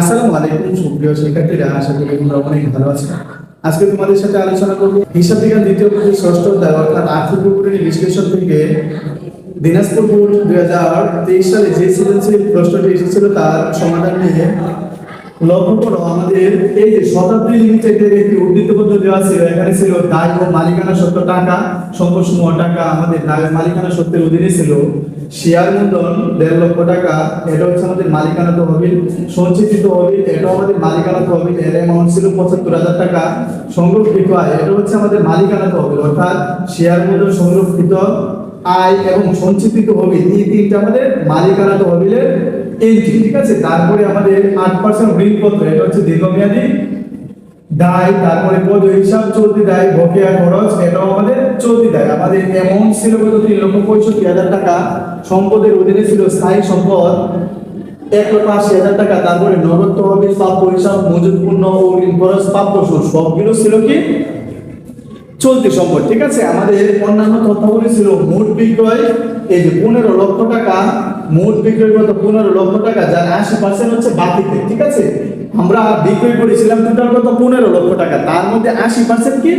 আসসালামু আলাইকুম, সুপ্রিয় শিক্ষার্থীরা, আশা করি তোমরা অনেক ভালো আছো। আজকে তোমাদের সাথে আলোচনা করব হিসাব বিজ্ঞান দ্বিতীয় পত্রের ষষ্ঠ অধ্যায়, অর্থাৎ আর্থিক বিবরণী বিশ্লেষণ থেকে। দিনাজপুর বোর্ড দুই হাজার তেইশ সালে যে সৃজনশীল প্রশ্নটি এসেছিল, তার সমাধান নিয়ে লক্ষ্য করো, আমাদের এই যে শতাব্দী লিমিটেডের একটি উদ্ধৃত পত্র দেওয়া ছিল, এখানে ছিল দায় ও মালিকানা সত্ত্ব টাকা সম্পদসমূহ টাকা, আমাদের দায় মালিকানা সত্ত্বের অধীনে ছিল। শেয়ার মূলধন দেড় লক্ষ টাকা, এটা হচ্ছে আমাদের মালিকানা তহবিল। সঞ্চিত তহবিল, এটা আমাদের মালিকানা তহবিল, এর অ্যামাউন্ট ছিল পঁচাত্তর হাজার টাকা। সংরক্ষিত আয়, এটা হচ্ছে আমাদের মালিকানা তহবিল, অর্থাৎ শেয়ার মূলধন সংরক্ষিত আয় এবং সঞ্চিত তহবিল, এই তিনটা আমাদের মালিকানা তহবিলের এন্ট্রি ঠিক আছে? তারপরে আমাদের আট পার্সেন্ট ঋণপত্র, এটা হচ্ছে দীর্ঘমেয়াদী দায়, তারপরে পদ হিসাব, চলতি দায়, বকেয়া খরচ, এটাও আমাদের চলতি দায়। আমাদের অ্যামাউন্ট ছিল কত? তিন লক্ষ পঁয়ষট্টি হাজার টাকা। সম্পদের অধীনে ছিল স্থায়ী সম্পদ এক লক্ষ আশি হাজার টাকা। তারপরে নগদ তহবিল, প্রাপ্য হিসাব মজুদ ও ঋণ খরচ, প্রাপ্য সুদ, সবগুলো ছিল কি? চলতি সম্পদ, ঠিক আছে? আমাদের অন্যান্য তথ্যগুলি ছিল মোট বিক্রয়, এই যে পনেরো লক্ষ টাকা। মোট বিক্রয় কত পনেরো লক্ষ টাকা, যার আশি পার্সেন্ট হচ্ছে বাকিতে, ঠিক আছে? আমরা বিক্রয় করেছিলাম টোটাল কত? পনেরো লক্ষ টাকা। তার মধ্যে আশি পার্সেন্ট কি?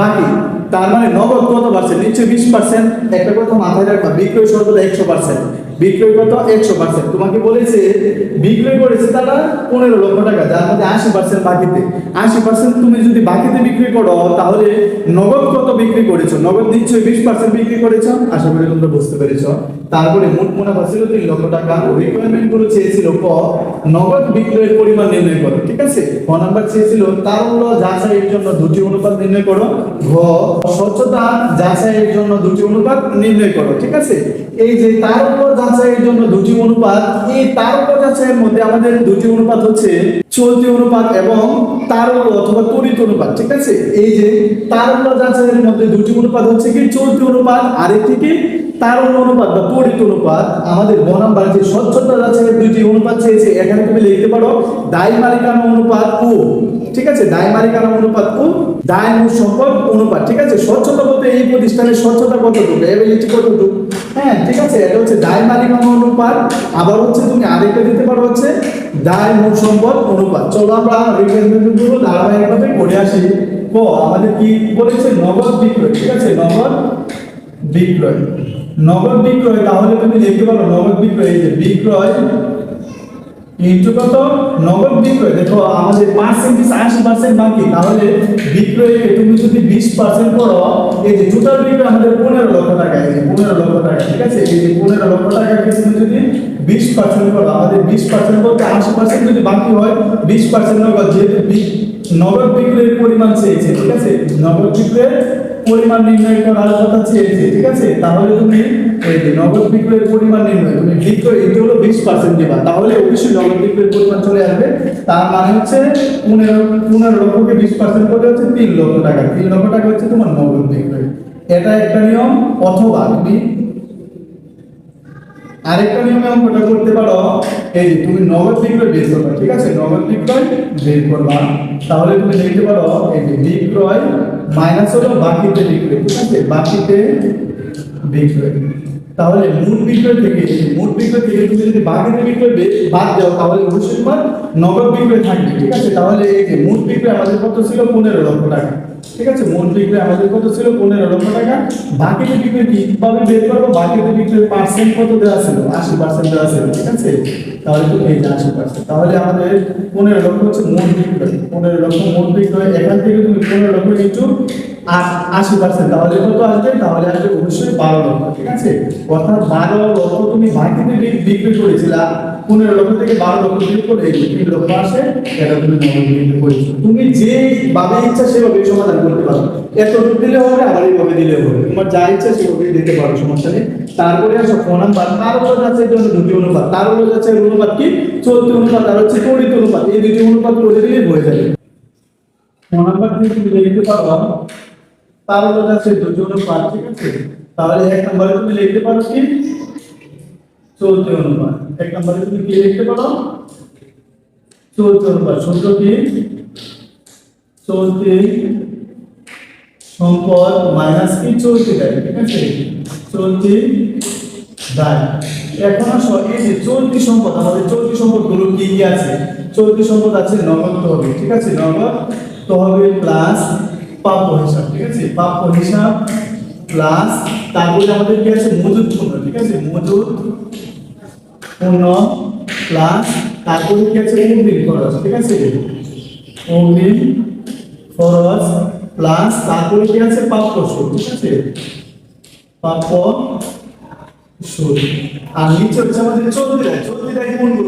বাকি। তার মানে নগদ কত পার্সেন্ট নিশ্চয়ই বিশ পার্সেন্ট একটা কথা মাথায় রাখবা, বিক্রয় সর্বদা একশো পার্সেন্ট বিক্রয় কত? একশো পার্সেন্ট তোমাকে বলেছে, বিক্রয় করেছে তারা পনেরো লক্ষ টাকা, যার মধ্যে আশি পার্সেন্ট বাকিতে। আশি পার্সেন্ট তুমি যদি বাকিতে বিক্রি করো, তাহলে নগদ কত বিক্রি করেছ? নগদ বিশ পার্সেন্ট বিক্রি করেছ? আশা করি তোমরা বুঝতে পেরেছ। তারপরে মোট মুনাফা ছিল তিন লক্ষ টাকা। রিকোয়ারমেন্টগুলো চেয়েছিল ক, নগদ বিক্রয়ের পরিমাণ নির্ণয় করো, ঠিক আছে? ক নাম্বার চেয়েছিল তারল্য যাচাইয়ের জন্য দুটি অনুপাত নির্ণয় করো। ঘ, স্বচ্ছতা যাচাইয়ের জন্য দুটি অনুপাত নির্ণয় করো, ঠিক আছে? এই যে তারল্য যাচাইয়ের জন্য দুটি অনুপাত। এই তারল্য যাচাইয়ের মধ্যে আমাদের দুটি অনুপাত হচ্ছে চলতি অনুপাত এবং তারল্য অথবা তড়িৎ অনুপাত, ঠিক আছে? এই যে তারল্য যাচাইয়ের মধ্যে দুটি অনুপাত হচ্ছে কি? চলতি অনুপাত, আরেকটি কি? তারল্য অনুপাত বা তড়িৎ অনুপাত আমাদের গ নাম্বার যে স্বচ্ছতা যাচাইয়ের দুটি অনুপাত চেয়েছে। এখানে তুমি লিখতে পারো দায় মালিকানা অনুপাত ও ঠিক আছে? দায় মালিকানা অনুপাত ও দায় মূল সম্পদ অনুপাত। ঠিক আছে? স্বচ্ছতা বলতে এই প্রতিষ্ঠানের স্বচ্ছতা কতটুকু? এবিলিটি কতটুকু? হ্যাঁ ঠিক আছে? এটা হচ্ছে দায় মালিকানা অনুপাত। আবার হচ্ছে তুমি আরেকটা দিতে পারো হচ্ছে মূল সম্পদ অনুপাত। চলো আমরা রিপ্রেজেন্টেটিভগুলো ধারাবাহিকভাবে পড়ে আসি। ক, আমাদের কি বলেছে? নগদ বিক্রয়। ঠিক আছে? নগদ বিক্রয়। নগদ বিক্রয়, তাহলে তুমি লিখতে পারো নগদ বিক্রয়, এই যে বিক্রয় ইন্টু কত? নগদ বিক্রয়। দেখো, আমাদের পার্সেন্টেজ আশি পার্সেন্ট বাকি, তাহলে বিক্রয়কে তুমি যদি বিশ পার্সেন্ট করো, এই যে টোটাল বিক্রয় আমাদের পনেরো লক্ষ টাকা, এই যে পনেরো লক্ষ টাকা, ঠিক আছে? এই যে পনেরো লক্ষ টাকাকে তুমি যদি বিশ পার্সেন্ট করো, আমাদের বিশ পার্সেন্ট বলতে আশি পার্সেন্ট যদি বাকি হয়, বিশ পার্সেন্ট নগদ, যেহেতু নগদ বিক্রয়ের পরিমাণ চেয়েছে ঠিক আছে? নগদ বিক্রয়ের পরিমাণ নির্ণয় করার কথা চেয়েছে, ঠিক আছে? তাহলে তুমি এই যে নগদ বিক্রয়ের পরিমাণ নির্ণয়, তুমি বিক্রয় এটি হলো বিশ পার্সেন্ট দেবা। তাহলে অবশ্যই নগদ বিক্রয়ের পরিমাণ চলে আসবে। তার মানে হচ্ছে পনেরো পনেরো লক্ষকে বিশ পার্সেন্ট করে হচ্ছে তিন লক্ষ টাকা। তিন লক্ষ টাকা হচ্ছে তোমার নগদ বিক্রয়। এটা একটা নিয়ম, অথবা তুমি আরেকটা নিয়মে অঙ্কটা করতে পারো, এই তুমি নগদ বিক্রয় বের করবে, ঠিক আছে? নগদ বিক্রয় বের করবা। তাহলে তুমি লিখতে পারো, এই যে বিক্রয় মাইনাস হলো বাকিতে বিক্রয়, ঠিক আছে? বাকিতে বিক্রয়। তাহলে মূল বিক্রয় থেকে মূল বিক্রয় থেকে তুমি যদি বাকিতে বিক্রয় বাদ দাও, তাহলে অবশ্যই তোমার নগদ বিক্রয় থাকবে, ঠিক আছে? তাহলে এই যে মূল বিক্রয় আমাদের কত ছিল? পনেরো লক্ষ টাকা। ঠিক আছে মোট বিক্রি আমাদের কত ছিল? পনেরো লক্ষ টাকা। বাকিতে বিক্রি কীভাবে বের করব? বাকিতে বিক্রি পার্সেন্ট কত দেওয়া ছিল? আশি পার্সেন্ট দেওয়া ছিল, ঠিক আছে? তাহলে তো এই যে আশি পার্সেন্ট তাহলে আমাদের পনেরো লক্ষ হচ্ছে মোট পনেরো লক্ষ মোট বিক্রয় এখান থেকে তুমি পনেরো লক্ষ ইন্টু আশি পার্সেন্ট তাহলে কত আসবে? তাহলে আসবে অবশ্যই বারো লক্ষ, ঠিক আছে? অর্থাৎ বারো লক্ষ তুমি বাকিতে বিক্রি করেছিলা, পনেরো লক্ষ থেকে বারো লক্ষ বিক্রি করে তিন লক্ষ আসে এটা তুমি বিক্রি করেছ। তুমি যে ভাবে ইচ্ছা সেভাবে সমাধান করতে পারো। এত দিলে হবে, আবার এইভাবে দিলে হবে। তোমার যা ইচ্ছা সেভাবে দিতে পারো, সমস্যা নেই। তারপরে আসো ফোন নাম্বার তার উপর যাচ্ছে দুটি অনুপাত। তার উপর যাচ্ছে অনুপাত কি? চলতি অনুপাত, আর হচ্ছে তড়িৎ অনুপাত। এই দুটি অনুপাত করে দিলেই হয়ে যাবে। ফোন নাম্বার দিয়ে তুমি লিখতে পারো তার উপর যাচ্ছে দুটি অনুপাত ঠিক আছে তাহলে এক নম্বরে তুমি লিখতে পারো কি চলতি অনুপাত এক নম্বরে তুমি কি লিখতে পারো চলতি অনুপাত সূত্র কি চলতি সম্পদ মাইনাস কি? চলতি দায় ঠিক আছে চলতি দায় এখন আসো এই যে চলতি সম্পদ আমাদের চলতি সম্পদগুলো কি কি আছে, চলতি সম্পদ আছে, নগদ তহবিল ঠিক আছে? নগদ তহবিল প্লাস প্রাপ্য হিসাব ঠিক আছে? প্রাপ্য হিসাব প্লাস তারপরে আমাদের কি আছে? মজুদ পণ্য ঠিক আছে? মজুদ পণ্য প্লাস তারপরে কি আছে? অগ্রিম খরচ, ঠিক আছে? অগ্রিম খরচ প্লাস তারপরে কি আছে? প্রাপ্য সুদ ঠিক আছে? প্রাপ্য সুদ আর নিচে হচ্ছে আমাদের চলতি রায় চলতি রায় কোনগুলো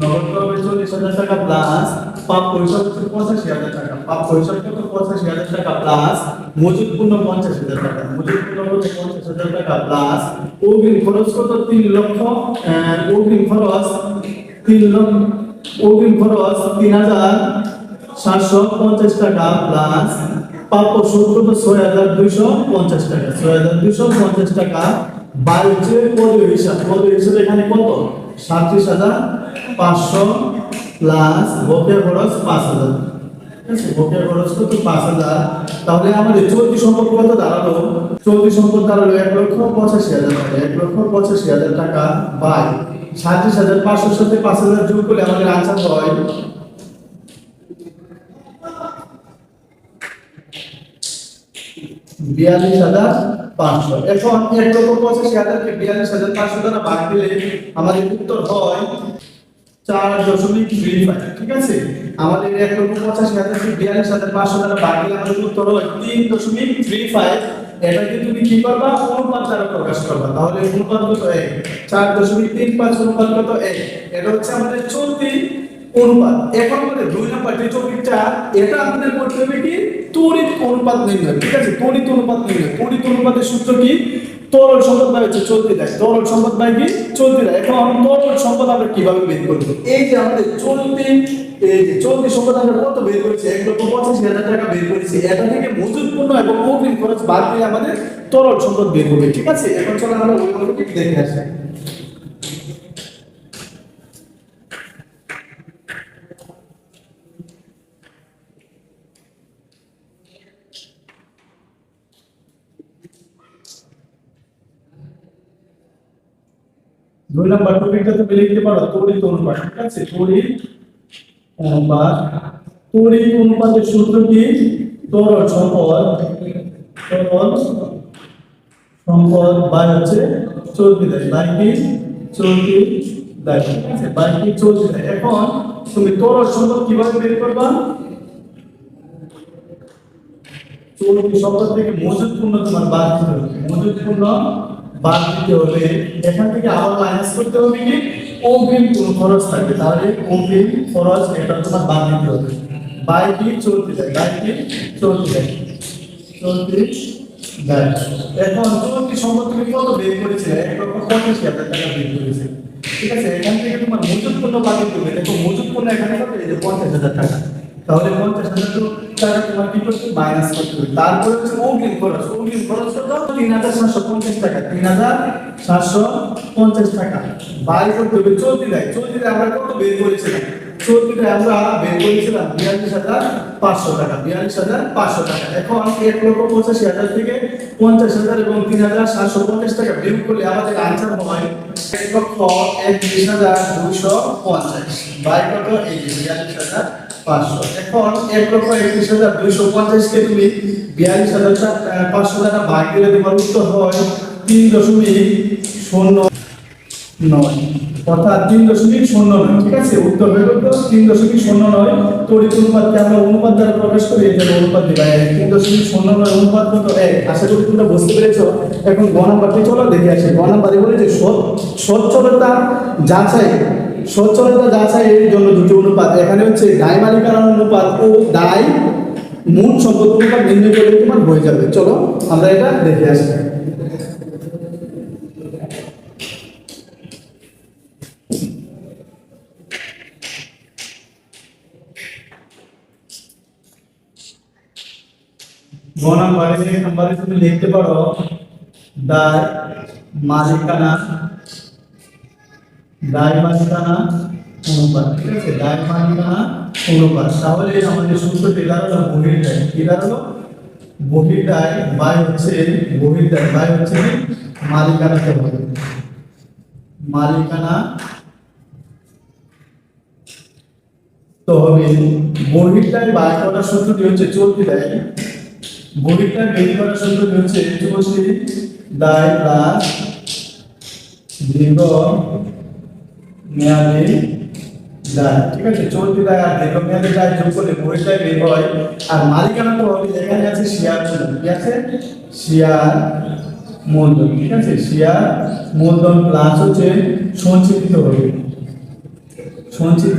নগদ তহবিল চল্লিশ হাজার টাকা প্লাস পাপ হচ্ছে পঁচাশি হাজার টাকা। পাপ পরিষদ কত পঁচাশি হাজার টাকা প্লাস মজুদ পূর্ণ পঞ্চাশ হাজার টাকা। মজুদ পূর্ণ হচ্ছে পঞ্চাশ হাজার টাকা প্লাস অগ্রিম খরচ কত? তিন লক্ষ অগ্রিম খরচ তিন লক্ষ, অগ্রিম খরচ তিন হাজার সাতশো পঞ্চাশ টাকা প্লাস প্রাপ্য সুদ ছয় হাজার দুইশো পঞ্চাশ টাকা। ছয় হাজার দুইশো পঞ্চাশ টাকা। হচ্ছে পদীয় হিসাব হিসাব এখানে কত? সাতত্রিশ হাজার পাঁচশো প্লাস বকেয়া খরচ পাঁচ হাজার। ঠিক আছে? বকেয়া খরচ তাহলে আমাদের চলতি সম্পদ কত দাঁড়াল? চলতি সম্পদ দাঁড়াল এক লক্ষ পঁচাশি হাজার টাকা। এক লক্ষ পঁচাশি হাজার টাকা বাই সাতত্রিশ হাজার পাঁচশোর সাথে পাঁচ হাজার যোগ করলে আমাদের আনসার হয় বিয়াল্লিশ হাজার পাঁচশো। এখন এক লক্ষ পঁচাশি দ্বারা ভাগ দিলে আমাদের চার দশমিক ঠিক আছে? আমাদের এক লক্ষ পঁচাশি উত্তর তিন দশমিক থ্রি ফাইভ এটাকে তুমি কি করবা? অনুপাত দ্বারা প্রকাশ করবা। তাহলে অনুপাত কত? চার দশমিক তিন পাঁচ, অনুপাত কত? এক। এটা হচ্ছে আমাদের চলতি অনুপাত। এখন আমাদের দুই নাম্বার যে টপিকটা এটা আমাদের করতে হবে কি? তড়িৎ অনুপাত নির্ণয়। ঠিক আছে? তড়িৎ অনুপাত নির্ণয়। তড়িৎ অনুপাতের সূত্র কি? তরল সম্পদ বাই হচ্ছে চলতে দেয়। তরল সম্পদ বাই কি? চলতি দেয়। এখন তরল সম্পদ আমরা কীভাবে বের করব? এই যে আমাদের চলতি, এই যে চলতি সম্পদ আমরা কত বের করেছি? এক লক্ষ পঁচাশি হাজার টাকা বের করেছি। এটা থেকে মজুদ পণ্য এবং অগ্রিম খরচ বাদ দিয়ে আমাদের তরল সম্পদ বের করবে। ঠিক আছে? এখন চলো আমরা ওই দেখে আসি। দুই নাম্বার টপিকটা তুমি লিখতে পারো, তড়িৎ অনুপাত, ঠিক আছে? তড়িৎ অনুপাত, তড়িৎ অনুপাতের সূত্র কি? তরল সম্পদ তরল সম্পদ বাই হচ্ছে চলতি দেয় বাই চলতি ঠিক আছে? চলতি দেয় এখন তুমি তরল সম্পদ কীভাবে বের করবা? চলতি সম্পদ থেকে মজুদ পূর্ণ তোমার বাদ মজুদ পূর্ণ বাদ দিতে হবে এখান থেকে আবার মাইনাস করতে হবে কি? অগ্রিম কোন খরচ থাকবে। তাহলে অগ্রিম খরচ এটা তোমার বাদ দিতে হবে। বাই কি চলতে যায় বাই কি চলতে যায় চলতে যায় এখন চলতি সম্পদ তুমি কত বের করেছিলে? এক লক্ষ হাজার টাকা বের করেছে। ঠিক আছে? এখান থেকে তোমার মজুদ পণ্য বাদ দিতে হবে। দেখো মজুদ পণ্য এখানে কত? এই যে পঞ্চাশ হাজার টাকা। তাহলে পঞ্চাশ হাজার তারপরে তিন হাজার সাতশো পঞ্চাশ টাকা। তিন হাজার সাতশো পঞ্চাশ টাকা। বাইরে করতে হবে চলতি দেয় আমরা কত বের করেছিলাম? বিয়াল্লিশ হাজার পাঁচশো টাকা, বিয়াল্লিশ হাজার পাঁচশো টাকা। এখন এক লক্ষ পঁচাশি হাজার থেকে পঞ্চাশ হাজার এবং তিন হাজার সাতশো পঞ্চাশ টাকা বিয়োগ করলে আমাদের আনসার হয় এক লক্ষ একত্রিশ হাজার দুইশো পঞ্চাশ বাই বিয়াল্লিশ হাজার পাঁচশো। এখন এক লক্ষ একত্রিশ হাজার দুইশো পঞ্চাশকে তুমি বিয়াল্লিশ হাজার পাঁচশো টাকা ভাগ দিলে উত্তর হয় তিন দশমিক শূন্য। নয়। অর্থাৎ দশমিক নয় উত্তর দশমিক নয়। আমরা অনুপাত দ্বারা করি? এটা দশমিক নয়, অনুপাত এক। আশা পেরেছ। এখন চলো, দেখে বলে যে সচ্ছলতা যাচাই সচ্ছলতা যাচাইয়ের জন্য দুটি অনুপাত। এখানে হচ্ছে দায় অনুপাত ও দায় মোট সম্পদ অনুপাত নির্ণয় তোমার হয়ে যাবে। চলো, আমরা এটা দেখে আসি। নাম্বারে এক নাম্বারে তুমি লিখতে পারো দায় মালিকানা দায় মালিকানা অনুপাত। ঠিক আছে? দায় মালিকানা অনুপাত। তাহলে আমাদের সূত্রটি দাঁড়াল বহির দায় কি দাঁড়াল? বহির দায় বাই হচ্ছে বহির দায় বাই হচ্ছে মালিকানা হবে মালিকানা তো হবে বহিরটায় বাই করার সূত্রটি হচ্ছে চলতি দায় বহিরটায় বের করার সূত্রটি হচ্ছে? চলতি দায় প্লাস দীর্ঘ, মেয়াদী, দায়। ঠিক আছে? চলতি দায় আর দীর্ঘ মেয়াদী দায় যোগ করলে বহিরটায় বের হয়। আর মালিকানা তো হবে এখানে আছে শেয়ার মূলধন। কি আছে? শেয়ার মূলধন। ঠিক আছে? শেয়ার মূলধন প্লাস হচ্ছে সঞ্চিত হবে। সঞ্চিত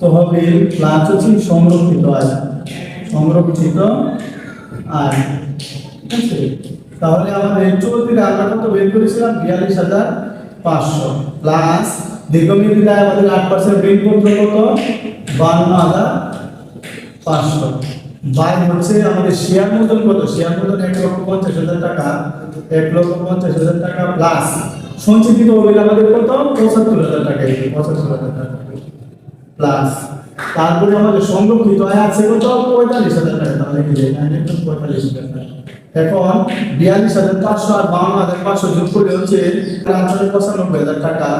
তহবিল প্লাস হচ্ছে সংরক্ষিত আয়। সংরক্ষিত আয় ঠিক আছে তাহলে আমাদের চলতিতে আমরা কত বের করেছিলাম? বিয়াল্লিশ হাজার পাঁচশো। প্লাস দীর্ঘমেয়াদী আয় আমাদের আট পার্সেন্ট ঋণ করতে কত? বান্ন হাজার পাঁচশো। বাই হচ্ছে আমাদের শেয়ার মূলধন কত? শেয়ার মূলধন এক লক্ষ পঞ্চাশ হাজার টাকা। এক লক্ষ পঞ্চাশ হাজার টাকা প্লাস সঞ্চিত তহবিল আমাদের কত? পঁচাত্তর হাজার টাকা। পঁচাত্তর হাজার টাকা। প্লাস তারপরে আমাদের সংরক্ষিত আয় আছে কত পঁয়তাল্লিশ হাজার টাকা, তাহলে একদম পঁয়তাল্লিশ হাজার টাকা। এখন বিয়াল্লিশ হাজার পাঁচশো আর বাউন্ন হাজার পাঁচশো যোগ করলে হচ্ছে আনসার পঁচানব্বই হাজার টাকা।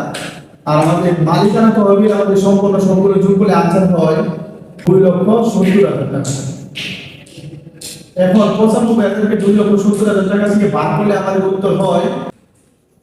আর আমাদের মালিকানা তহবিল আমাদের সম্পূর্ণ সম্পূর্ণ যোগ করলে আনসার হয় দুই লক্ষ সত্তর হাজার টাকা। এখন পঁচানব্বই হাজার থেকে দুই লক্ষ সত্তর হাজার টাকা থেকে ভাগ করলে আমাদের উত্তর হয়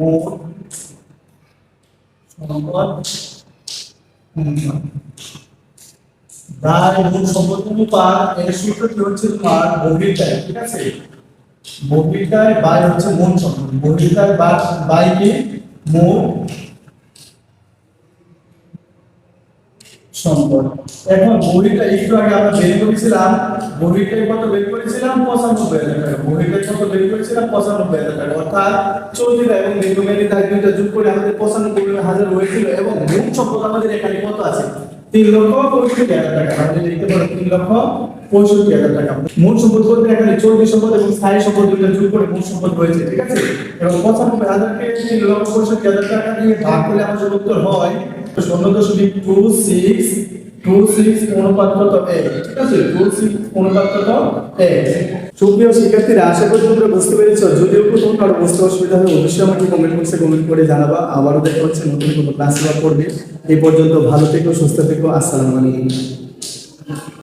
মোট সম্পদ অনুপাত দায় মোট সম্পদ অনুপাত এর সূত্রটি হচ্ছে তোমার বহির্দায় ঠিক আছে বহির্দায় বাই হচ্ছে মোট সম্পদ বহির্দায় বাই কি মোট সম্পদ। এখন বহিটা একটু আগে আমরা বের করেছিলাম বহিটাই কত বের করেছিলাম? পঁচানব্বই হাজার টাকা। বহিটা কত বের করেছিলাম? পঁচানব্বই হাজার টাকা। অর্থাৎ চৌধুরী এবং দীর্ঘমেয়াদী দায়িত্বটা যোগ করে আমাদের পঁচানব্বই হাজার হয়েছিল এবং মূল সম্পদ আমাদের এখানে কত আছে? তিন লক্ষ পঁয়ষট্টি হাজার টাকা। আপনি দেখতে পারেন, তিন লক্ষ পঁয়ষট্টি হাজার টাকা। মূল সম্পদ বলতে এখানে চৌধুরী সম্পদ এবং স্থায়ী সম্পদ দুইটা যোগ করে মূল সম্পদ হয়েছে ঠিক আছে? এবং পঁচানব্বই হাজারকে তিন লক্ষ পঁয়ষট্টি হাজার টাকা দিয়ে ভাগ করলে আমাদের উত্তর হয় শূন্য দশমিক টু সিক্স টু এক ঠিক আছে? শিক্ষার্থীরা বুঝতে পেরেছ। যদিও কোনো বুঝতে অসুবিধা হয়, অবশ্যই আমাকে কমেন্ট কমেন্ট করে আবারও দেখা হচ্ছে নতুন কোনো ক্লাস করবে পর্যন্ত ভালো থেকো, সুস্থ থেকো।